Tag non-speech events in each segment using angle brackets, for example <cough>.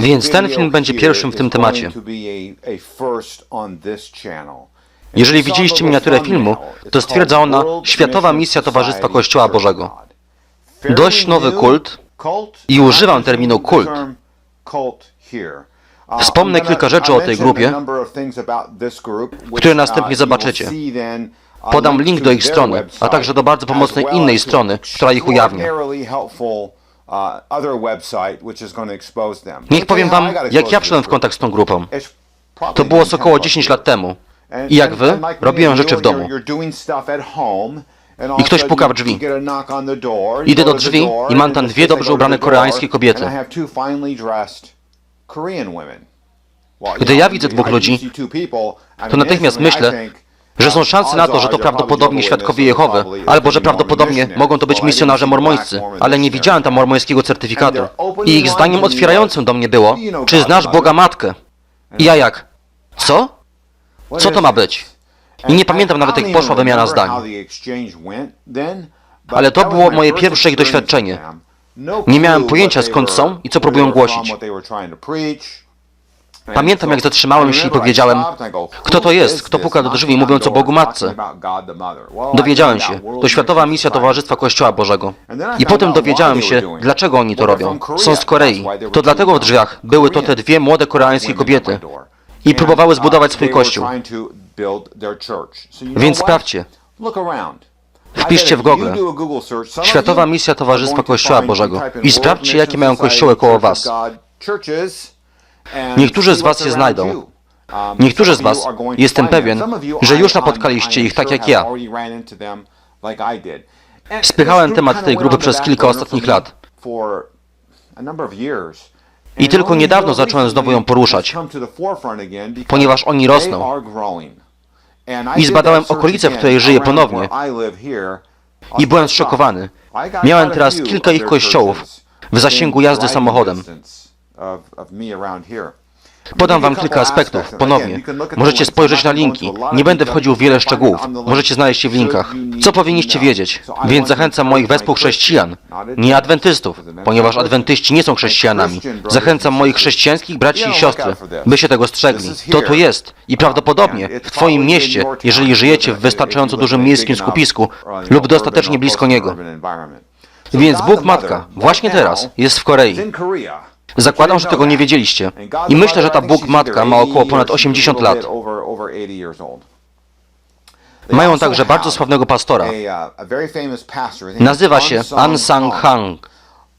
Więc ten film będzie pierwszym w tym temacie. Jeżeli widzieliście miniaturę filmu, to stwierdza ona Światowa Misja Towarzystwa Kościoła Bożego. Dość nowy kult i używam terminu kult. Wspomnę kilka rzeczy o tej grupie, które następnie zobaczycie. Podam link do ich strony, a także do bardzo pomocnej innej strony, która ich ujawnia. Niech powiem wam, jak ja przyszedłem w kontakt z tą grupą. To było z około 10 lat temu. I jak wy, robiłem rzeczy w domu. I ktoś puka w drzwi. Idę do drzwi i mam tam dwie dobrze ubrane koreańskie kobiety. Gdy ja widzę dwóch ludzi, to natychmiast myślę, że są szanse na to, że to prawdopodobnie świadkowie Jehowy, albo że prawdopodobnie mogą to być misjonarze mormońscy, ale nie widziałem tam mormońskiego certyfikatu. I ich zdaniem otwierającym do mnie było, czy znasz Boga Matkę? I ja jak? Co? Co to ma być? I nie pamiętam nawet jak poszła wymiana zdań. Ale to było moje pierwsze ich doświadczenie. Nie miałem pojęcia skąd są i co próbują głosić. Pamiętam jak zatrzymałem się i powiedziałem, kto to jest, kto puka do drzwi mówiąc o Bogu Matce. Dowiedziałem się, to Światowa Misja Towarzystwa Kościoła Bożego. I potem dowiedziałem się, dlaczego oni to robią. Są z Korei. To dlatego w drzwiach były to te dwie młode koreańskie kobiety. I próbowały zbudować swój kościół. Więc sprawdźcie. Wpiszcie w Google Światowa Misja Towarzystwa Kościoła Bożego i sprawdźcie, jakie mają kościoły koło was. Niektórzy z was je znajdą. Niektórzy z was, jestem pewien, że już napotkaliście ich tak jak ja. Spychałem temat tej grupy przez kilka ostatnich lat. I tylko niedawno zacząłem znowu ją poruszać, ponieważ oni rosną. I zbadałem okolicę, w której żyję ponownie. I byłem zszokowany. Miałem teraz kilka ich kościołów w zasięgu jazdy samochodem. Podam wam kilka aspektów, ponownie. Możecie spojrzeć na linki. Nie będę wchodził w wiele szczegółów. Możecie znaleźć je w linkach. Co powinniście wiedzieć? Więc zachęcam moich wespół chrześcijan, nie adwentystów, ponieważ adwentyści nie są chrześcijanami. Zachęcam moich chrześcijańskich braci i siostry, by się tego strzegli. To tu jest i prawdopodobnie w twoim mieście, jeżeli żyjecie w wystarczająco dużym miejskim skupisku lub dostatecznie blisko niego. Więc Bóg Matka właśnie teraz jest w Korei. Zakładam, że tego nie wiedzieliście. I myślę, że ta Bóg Matka ma około ponad 80 lat. Mają także bardzo sławnego pastora. Nazywa się An Sang Hang.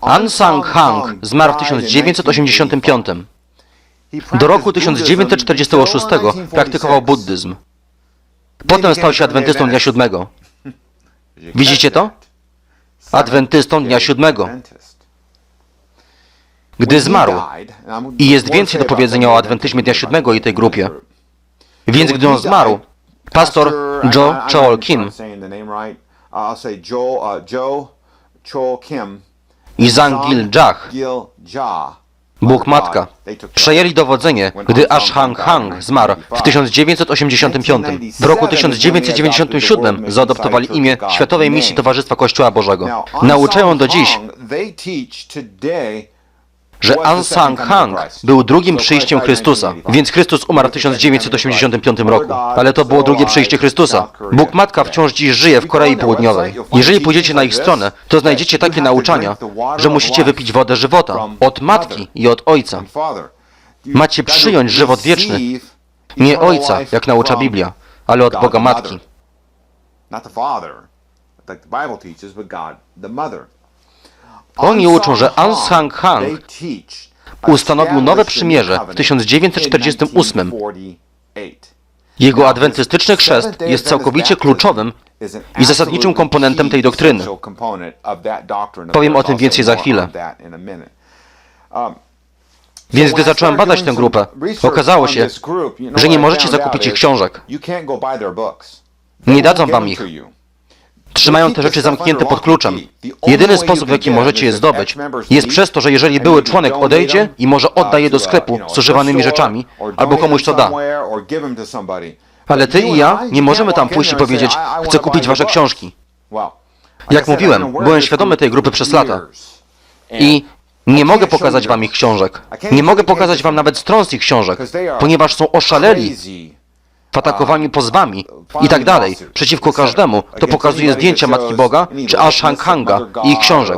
An Sang Hang zmarł w 1985. Do roku 1946 praktykował buddyzm. Potem stał się adwentystą dnia siódmego. Widzicie to? Adwentystą dnia siódmego. Gdy zmarł, i jest więcej do powiedzenia o adwentyzmie dnia siódmego i tej grupie, więc gdy on zmarł, pastor Joe Chool Kim i Zangil Jah, Bóg Matka, przejęli dowodzenie, gdy Ashang Hang zmarł w 1985. W roku 1997 zaadoptowali imię Światowej Misji Towarzystwa Kościoła Bożego. Nauczają do dziś, że An Sang Hang był drugim przyjściem Chrystusa, więc Chrystus umarł w 1985 roku. Ale to było drugie przyjście Chrystusa. Bóg Matka wciąż dziś żyje w Korei Południowej. Jeżeli pójdziecie na ich stronę, to znajdziecie takie nauczania, że musicie wypić wodę żywota od Matki i od Ojca. Macie przyjąć żywot wieczny, nie Ojca, jak naucza Biblia, ale od Boga Matki. Oni uczą, że An Sang Hang ustanowił nowe przymierze w 1948. Jego adwentystyczny chrzest jest całkowicie kluczowym i zasadniczym komponentem tej doktryny. Powiem o tym więcej za chwilę. Więc gdy zacząłem badać tę grupę, okazało się, że nie możecie zakupić ich książek. Nie dadzą wam ich. Trzymają te rzeczy zamknięte pod kluczem. Jedyny sposób, w jaki możecie je zdobyć, jest przez to, że jeżeli były członek odejdzie i może odda je do sklepu z używanymi rzeczami, albo komuś to da. Ale ty i ja nie możemy tam pójść i powiedzieć, chcę kupić wasze książki. Jak mówiłem, byłem świadomy tej grupy przez lata. I Nie mogę pokazać wam ich książek. Nie mogę pokazać wam nawet stron z ich książek, ponieważ są oszaleli w atakowaniu pozwami i tak dalej, przeciwko każdemu, kto pokazuje zdjęcia Matki Boga czy Ashang Hanga i ich książek.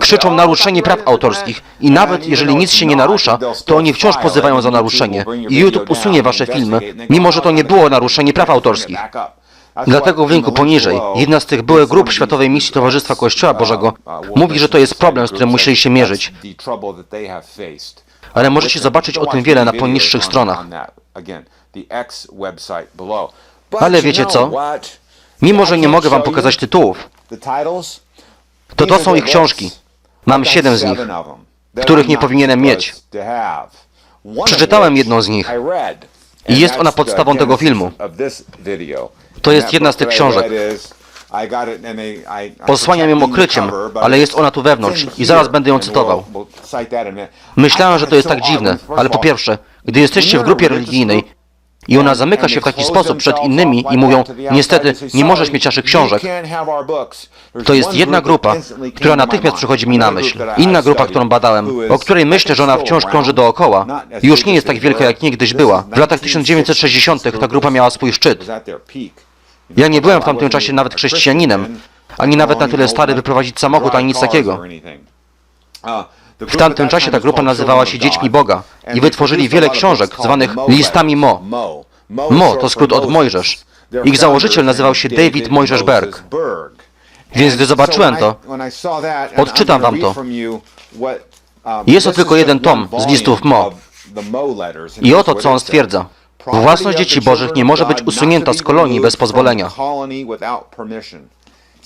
Krzyczą naruszenie praw autorskich i nawet jeżeli nic się nie narusza, to oni wciąż pozywają za naruszenie i YouTube usunie wasze filmy, mimo że to nie było naruszenie praw autorskich. Dlatego w linku poniżej, jedna z tych byłych grup Światowej Misji Towarzystwa Kościoła Bożego mówi, że to jest problem, z którym musieli się mierzyć. Ale możecie zobaczyć o tym wiele na poniższych stronach. Ale wiecie co? Mimo, że nie mogę wam pokazać tytułów, to to są ich książki. Mam siedem z nich, których nie powinienem mieć. Przeczytałem jedną z nich i jest ona podstawą tego filmu. To jest jedna z tych książek. Posłaniam ją okryciem, ale jest ona tu wewnątrz i zaraz będę ją cytował. Myślałem, że to jest tak dziwne, ale po pierwsze, gdy jesteście w grupie religijnej i ona zamyka się w taki sposób przed innymi i mówią, niestety, nie możesz mieć naszych książek. To jest jedna grupa, która natychmiast przychodzi mi na myśl. Inna grupa, którą badałem, o której myślę, że ona wciąż krąży dookoła, już nie jest tak wielka, jak niegdyś była. W latach 1960 ta grupa miała swój szczyt. Ja nie byłem w tamtym czasie nawet chrześcijaninem, ani nawet na tyle stary, by prowadzić samochód, ani nic takiego. W tamtym czasie ta grupa nazywała się Dziećmi Boga i wytworzyli wiele książek zwanych listami Mo. Mo to skrót od Mojżesz. Ich założyciel nazywał się David Mojżesz Berg. Więc gdy zobaczyłem to, odczytam wam to. Jest to tylko jeden tom z listów Mo. I oto co on stwierdza. Własność dzieci bożych nie może być usunięta z kolonii bez pozwolenia.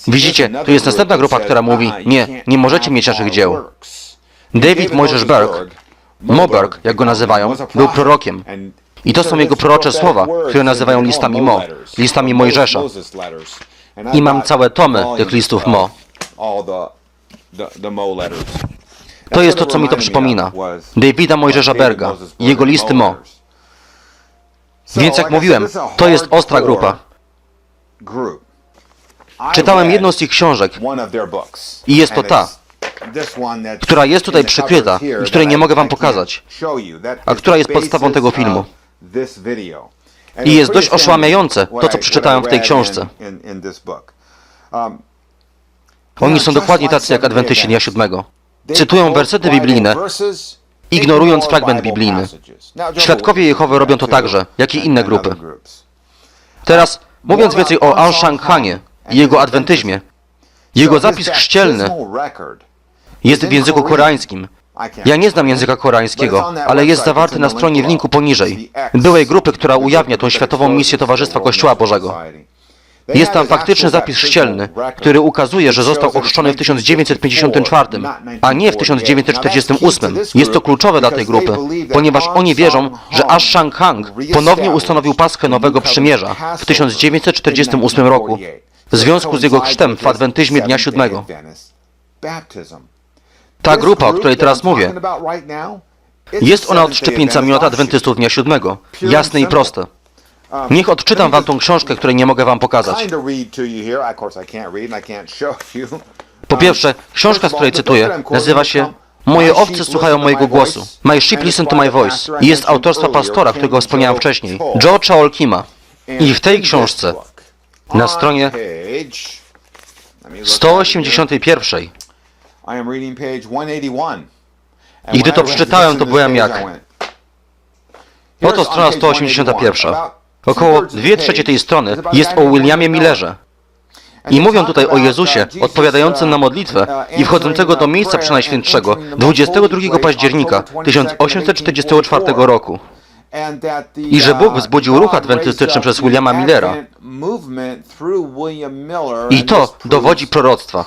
Widzicie, tu jest następna grupa, która mówi, nie, nie możecie mieć naszych dzieł. David Mojżesz Berg, Moberg, jak go nazywają, był prorokiem. I to są jego prorocze słowa, które nazywają listami Mo, listami Mojżesza. I mam całe tomy tych listów Mo. To jest to, co mi to przypomina. Davida Mojżesza Berga i jego listy Mo. Więc jak mówiłem, to jest ostra grupa. Czytałem jedną z ich książek i jest to ta, która jest tutaj przykryta i której nie mogę wam pokazać, a która jest podstawą tego filmu. I jest dość oszłamiające to, co przeczytałem w tej książce. Oni są dokładnie tacy jak Adwentyści Dnia Siódmego. Cytują wersety biblijne, ignorując fragment biblijny. Świadkowie Jehowy robią to także, jak i inne grupy. Teraz, mówiąc więcej o Anshang Hanie i jego adwentyzmie, jego zapis chrzcielny jest w języku koreańskim. Ja nie znam języka koreańskiego, ale jest zawarty na stronie w linku poniżej, byłej grupy, która ujawnia tą światową misję Towarzystwa Kościoła Bożego. Jest tam faktyczny zapis chrzcielny, który ukazuje, że został ochrzczony w 1954, a nie w 1948. Jest to kluczowe dla tej grupy, ponieważ oni wierzą, że Ashang Hang ponownie ustanowił Paschę Nowego Przymierza w 1948 roku w związku z jego chrztem w Adwentyzmie Dnia Siódmego. Ta grupa, o której teraz mówię, jest ona odszczepieńcami od adwentystów Dnia Siódmego. Jasne i proste. Niech odczytam wam tą książkę, której nie mogę wam pokazać. Po pierwsze, książka, z której cytuję, nazywa się Moje owce słuchają mojego głosu. My sheep listen to my voice. I jest autorstwa pastora, którego wspomniałem wcześniej, Joe Chaolkima. I w tej książce, na stronie 181, i gdy to przeczytałem, to byłem jak... Oto strona 181. Około dwie trzecie tej strony jest o Williamie Millerze. I mówią tutaj o Jezusie odpowiadającym na modlitwę i wchodzącego do miejsca przenajświętszego 22 października 1844 roku. I że Bóg wzbudził ruch adwentystyczny przez Williama Millera. I to dowodzi proroctwa.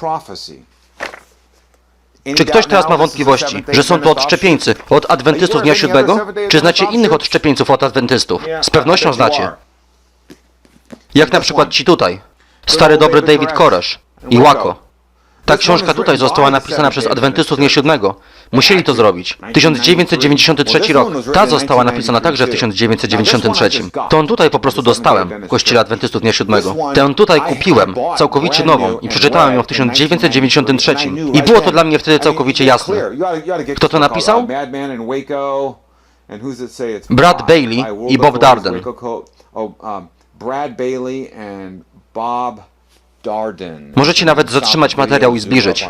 Czy ktoś teraz ma wątpliwości, że są to odszczepieńcy od adwentystów dnia siódmego? Czy znacie innych odszczepieńców od adwentystów? Z pewnością znacie. Jak na przykład ci tutaj. Stary dobry David Koresz i Łako. Ta książka tutaj została napisana przez Adwentystów Dnia Siódmego. Musieli to zrobić. 1993 rok. Ta została napisana także w 1993. Tę tutaj po prostu dostałem w Kościele Adwentystów Dnia Siódmego. Tę tutaj kupiłem, całkowicie nową i przeczytałem ją w 1993. I było to dla mnie wtedy całkowicie jasne. Kto to napisał? Brad Bailey i Bob Darden. Brad Bailey and Bob Darden. Możecie nawet zatrzymać materiał i zbliżyć.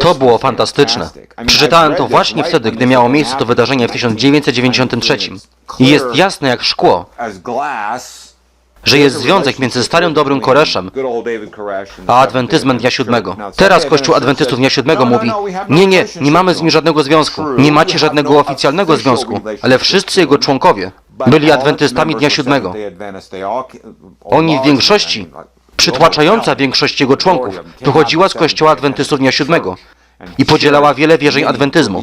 To było fantastyczne. Przeczytałem to właśnie wtedy, gdy miało miejsce to wydarzenie w 1993. I jest jasne jak szkło, że jest związek między starym dobrym Koreszem a adwentyzmem Dnia Siódmego. Teraz Kościół Adwentystów Dnia Siódmego mówi, nie, nie, nie mamy z nim żadnego związku, nie macie żadnego oficjalnego związku, ale wszyscy jego członkowie byli adwentystami Dnia Siódmego. Oni w większości, przytłaczająca większość jego członków, pochodziła z Kościoła Adwentystów Dnia Siódmego i podzielała wiele wierzeń adwentyzmu.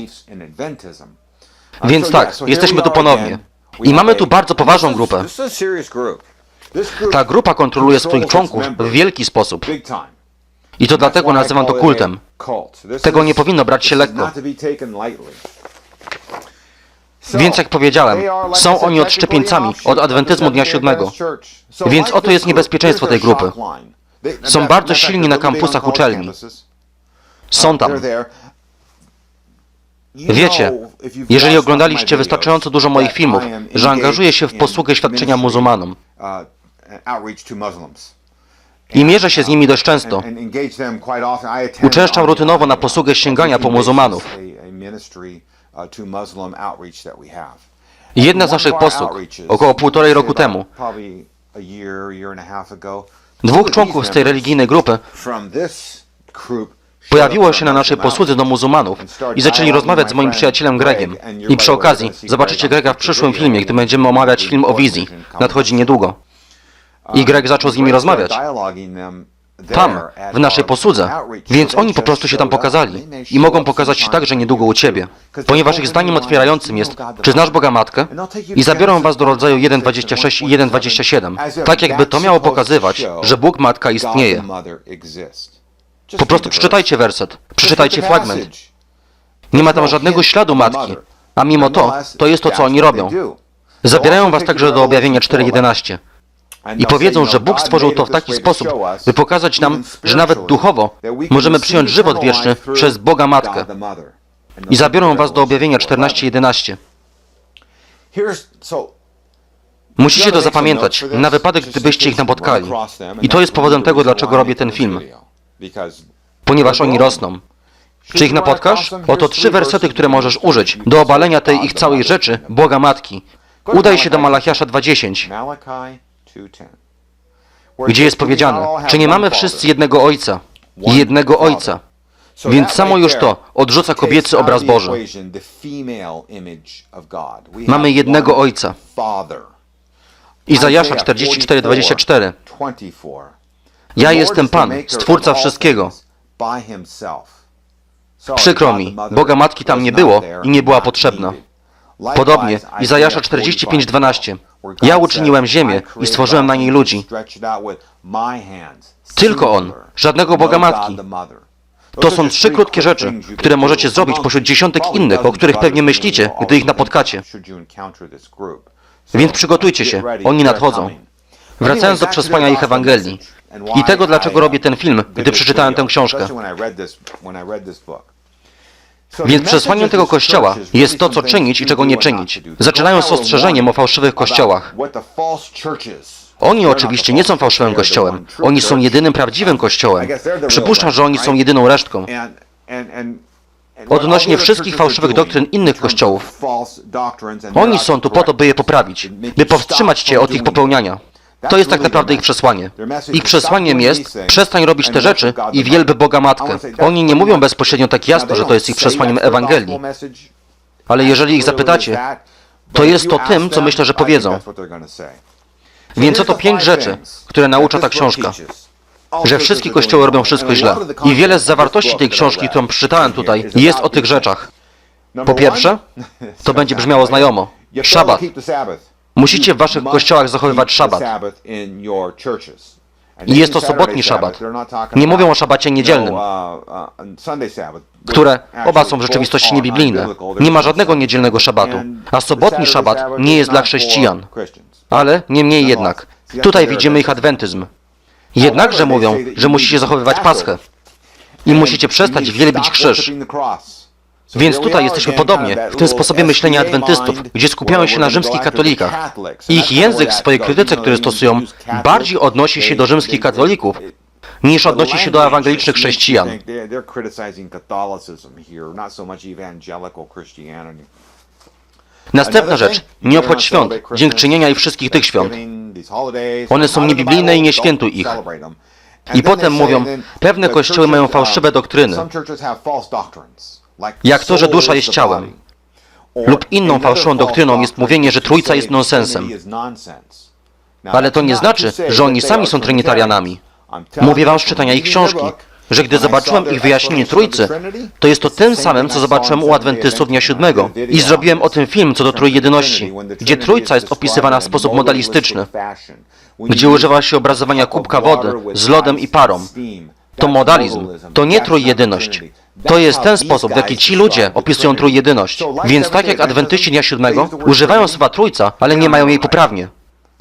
Więc tak, jesteśmy tu ponownie. I mamy tu bardzo poważną grupę. Ta grupa kontroluje swoich członków w wielki sposób. I to dlatego nazywam to kultem. Tego nie powinno brać się lekko. Więc jak powiedziałem, są oni odszczepieńcami od adwentyzmu Dnia Siódmego. Więc oto jest niebezpieczeństwo tej grupy. Są bardzo silni na kampusach uczelni. Są tam. Wiecie, jeżeli oglądaliście wystarczająco dużo moich filmów, że angażuję się w posługę świadczenia muzułmanom i mierzę się z nimi dość często. Uczęszczam rutynowo na posługę sięgania po muzułmanów. Jedna z naszych posług, około półtorej roku temu, dwóch członków z tej religijnej grupy pojawiło się na naszej posłudze do muzułmanów i zaczęli rozmawiać z moim przyjacielem Gregiem. I przy okazji zobaczycie Grega w przyszłym filmie, gdy będziemy omawiać film o wizji. Nadchodzi niedługo. I Greg zaczął z nimi rozmawiać. Tam, w naszej posłudze. Więc oni po prostu się tam pokazali. I mogą pokazać się także niedługo u Ciebie. Ponieważ ich zdaniem otwierającym jest, czy znasz Boga Matkę? I zabiorą Was do rodzaju 1.26 i 1.27. Tak jakby to miało pokazywać, że Bóg Matka istnieje. Po prostu przeczytajcie werset. Przeczytajcie fragment. Nie ma tam żadnego śladu matki. A mimo to, to jest to, co oni robią. Zabierają was także do objawienia 4.11. I powiedzą, że Bóg stworzył to w taki sposób, by pokazać nam, że nawet duchowo możemy przyjąć żywot wieczny przez Boga Matkę. I zabiorą was do objawienia 14.11. Musicie to zapamiętać, na wypadek, gdybyście ich napotkali. I to jest powodem tego, dlaczego robię ten film. Ponieważ oni rosną. Czy ich napotkasz? Oto trzy wersety, które możesz użyć do obalenia tej ich całej rzeczy, Boga Matki. Udaj się do Malachiasza 2.10, gdzie jest powiedziane, czy nie mamy wszyscy jednego Ojca? Jednego Ojca. Więc samo już to odrzuca kobiecy obraz Boży. Mamy jednego Ojca. Izajasza 44:24. Ja jestem Pan, Stwórca wszystkiego. Przykro mi, Boga Matki tam nie było i nie była potrzebna. Podobnie, Izajasza 45:12. Ja uczyniłem ziemię i stworzyłem na niej ludzi. Tylko On, żadnego Boga Matki. To są trzy krótkie rzeczy, które możecie zrobić pośród dziesiątek innych, o których pewnie myślicie, gdy ich napotkacie. Więc przygotujcie się, oni nadchodzą. Wracając do przesłania ich Ewangelii. i tego, dlaczego robię ten film, gdy przeczytałem tę książkę. Więc przesłaniem tego kościoła jest to, co czynić i czego nie czynić. Zaczynają z ostrzeżeniem o fałszywych kościołach. Oni oczywiście nie są fałszywym kościołem. Oni są jedynym prawdziwym kościołem. Przypuszczam, że oni są jedyną resztką. Odnośnie wszystkich fałszywych doktryn innych kościołów. Oni są tu po to, by je poprawić, by powstrzymać cię od ich popełniania. To jest tak naprawdę ich przesłanie. Ich przesłaniem jest, przestań robić te rzeczy i wielb Boga Matkę. Oni nie mówią bezpośrednio tak jasno, że to jest ich przesłaniem Ewangelii. Ale jeżeli ich zapytacie, to jest to tym, co myślę, że powiedzą. Więc oto pięć rzeczy, które naucza ta książka. Że wszystkie kościoły robią wszystko źle. I wiele z zawartości tej książki, którą przeczytałem tutaj, jest o tych rzeczach. Po pierwsze, <laughs> to będzie brzmiało znajomo. Szabat. Musicie w waszych kościołach zachowywać szabat. I jest to sobotni szabat. Nie mówią o szabacie niedzielnym, które oba są w rzeczywistości niebiblijne. Nie ma żadnego niedzielnego szabatu, a sobotni szabat nie jest dla chrześcijan. Ale niemniej jednak, tutaj widzimy ich adwentyzm. Jednakże mówią, że musicie zachowywać paschę i musicie przestać wielbić krzyż. Więc tutaj jesteśmy podobnie w tym sposobie myślenia adwentystów, gdzie skupiają się na rzymskich katolikach. Ich język w swojej krytyce, który stosują, bardziej odnosi się do rzymskich katolików, niż odnosi się do ewangelicznych chrześcijan. Następna rzecz, nie obchodź świąt, dziękczynienia i wszystkich tych świąt. One są niebiblijne i nie świętuj ich. I potem mówią, pewne kościoły mają fałszywe doktryny, jak to, że dusza jest ciałem. lub inną fałszywą doktryną jest mówienie, że Trójca jest nonsensem. Ale to nie znaczy, że oni sami są trinitarianami. Mówię wam z czytania ich książki, że gdy zobaczyłem ich wyjaśnienie Trójcy, to jest to tym samym, co zobaczyłem u Adwentystów Dnia Siódmego. I zrobiłem o tym film co do trójjedyności, gdzie Trójca jest opisywana w sposób modalistyczny, gdzie używa się obrazowania kubka wody z lodem i parą. To modalizm, to nie trójjedyność. To jest ten sposób, w jaki ci ludzie opisują trójjedyność. Więc tak jak Adwentyści Dnia Siódmego używają słowa Trójca, ale nie mają jej poprawnie.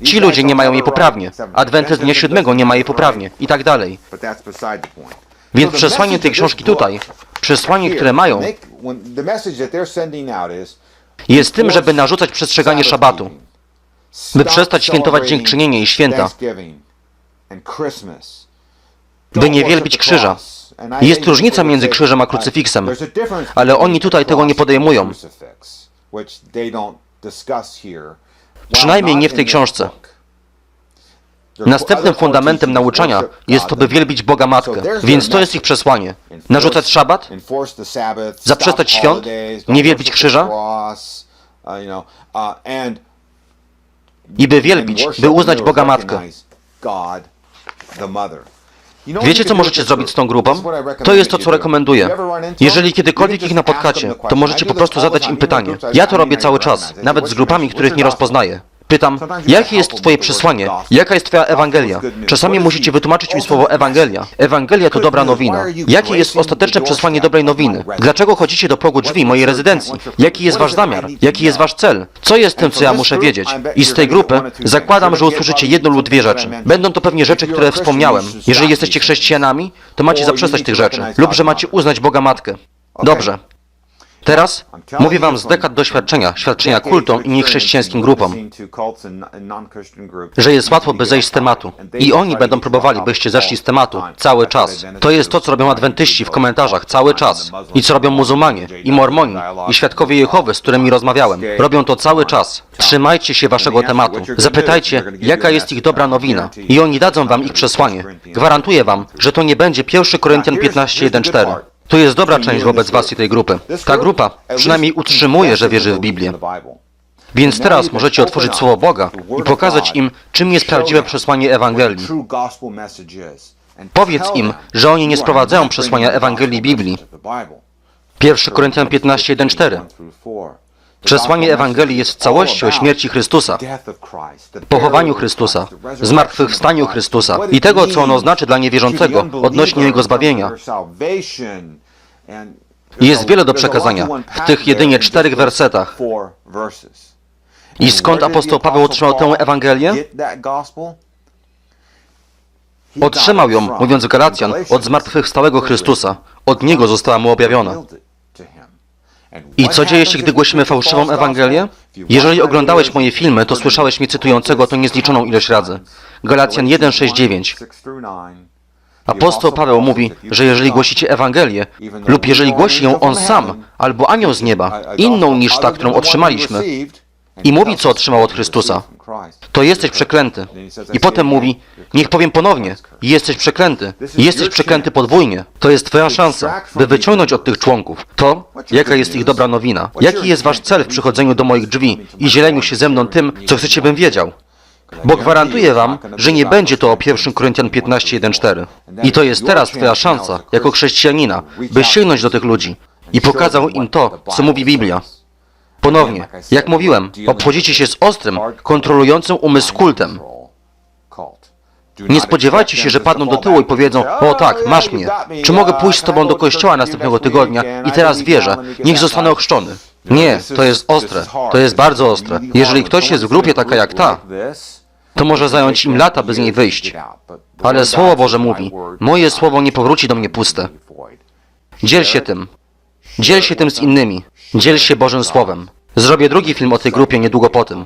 Ci ludzie nie mają jej poprawnie. Adwentyst Dnia Siódmego nie ma jej poprawnie. I tak dalej. Więc przesłanie tej książki tutaj, przesłanie, które mają, jest tym, żeby narzucać przestrzeganie szabatu, by przestać świętować dziękczynienie i święta, by nie wielbić krzyża. Jest różnica między krzyżem a krucyfiksem, ale oni tutaj tego nie podejmują. Przynajmniej nie w tej książce. Następnym fundamentem nauczania jest to, by wielbić Boga Matkę. Więc to jest ich przesłanie. Narzucać szabat, zaprzestać świąt, nie wielbić krzyża i by wielbić, by uznać Boga Matkę. Wiecie, co możecie zrobić z tą grupą? To jest to, co rekomenduję. Jeżeli kiedykolwiek ich napotkacie, to możecie po prostu zadać im pytanie. Ja to robię cały czas, nawet z grupami, których nie rozpoznaję. Pytam, jakie jest Twoje przesłanie? Jaka jest Twoja Ewangelia? Czasami musicie wytłumaczyć mi słowo Ewangelia. Ewangelia to dobra nowina. Jakie jest ostateczne przesłanie dobrej nowiny? Dlaczego chodzicie do progu drzwi mojej rezydencji? Jaki jest Wasz zamiar? Jaki jest Wasz cel? Co jest tym, co ja muszę wiedzieć? I z tej grupy zakładam, że usłyszycie jedną lub dwie rzeczy. Będą to pewnie rzeczy, które wspomniałem. Jeżeli jesteście chrześcijanami, to macie zaprzestać tych rzeczy. Lub że macie uznać Boga Matkę. Dobrze. Teraz mówię wam z dekad doświadczenia, świadczenia kultom i niechrześcijańskim grupom, że jest łatwo, by zejść z tematu. I oni będą próbowali, byście zeszli z tematu cały czas. To jest to, co robią adwentyści w komentarzach cały czas. I co robią muzułmanie, i mormoni, i świadkowie Jehowy, z którymi rozmawiałem. Robią to cały czas. Trzymajcie się waszego tematu. Zapytajcie, jaka jest ich dobra nowina. I oni dadzą wam ich przesłanie. Gwarantuję wam, że to nie będzie 1 Koryntian 15.1.4. To jest dobra część wobec was i tej grupy. Ta grupa przynajmniej utrzymuje, że wierzy w Biblię. Więc teraz możecie otworzyć Słowo Boga i pokazać im, czym jest prawdziwe przesłanie Ewangelii. Powiedz im, że oni nie sprowadzają przesłania Ewangelii Biblii. 1 Koryntian 15:1-4. Przesłanie Ewangelii jest w całości o śmierci Chrystusa, pochowaniu Chrystusa, zmartwychwstaniu Chrystusa i tego, co ono znaczy dla niewierzącego odnośnie Jego zbawienia. Jest wiele do przekazania w tych jedynie czterech wersetach. I skąd apostoł Paweł otrzymał tę Ewangelię? Otrzymał ją, mówiąc Galacjan, od zmartwychwstałego Chrystusa. Od Niego została mu objawiona. I co dzieje się, gdy głosimy fałszywą Ewangelię? Jeżeli oglądałeś moje filmy, to słyszałeś mnie cytującego to niezliczoną ilość razy. Galacjan 1:6-9. Apostoł Paweł mówi, że jeżeli głosicie Ewangelię, lub jeżeli głosi ją on sam, albo anioł z nieba, inną niż ta, którą otrzymaliśmy, i mówi, co otrzymał od Chrystusa, to jesteś przeklęty. I potem mówi, niech powiem ponownie, jesteś przeklęty. Jesteś przeklęty podwójnie. To jest twoja szansa, by wyciągnąć od tych członków to, jaka jest ich dobra nowina. Jaki jest wasz cel w przychodzeniu do moich drzwi i zieleniu się ze mną tym, co chcecie, bym wiedział. Bo gwarantuję wam, że nie będzie to o 1 Koryntian 15:1-4. I to jest teraz twoja szansa, jako chrześcijanina, by sięgnąć do tych ludzi i pokazał im to, co mówi Biblia. Ponownie, jak mówiłem, obchodzicie się z ostrym, kontrolującym umysł kultem. Nie spodziewajcie się, że padną do tyłu i powiedzą, o tak, masz mnie. Czy mogę pójść z tobą do kościoła następnego tygodnia i teraz wierzę, niech zostanę ochrzczony. Nie, to jest ostre, to jest bardzo ostre. Jeżeli ktoś jest w grupie taka jak ta, to może zająć im lata, by z niej wyjść. Ale Słowo Boże mówi, moje słowo nie powróci do mnie puste. Dziel się tym. Dziel się tym z innymi. Dziel się Bożym Słowem. Zrobię drugi film o tej grupie niedługo po tym.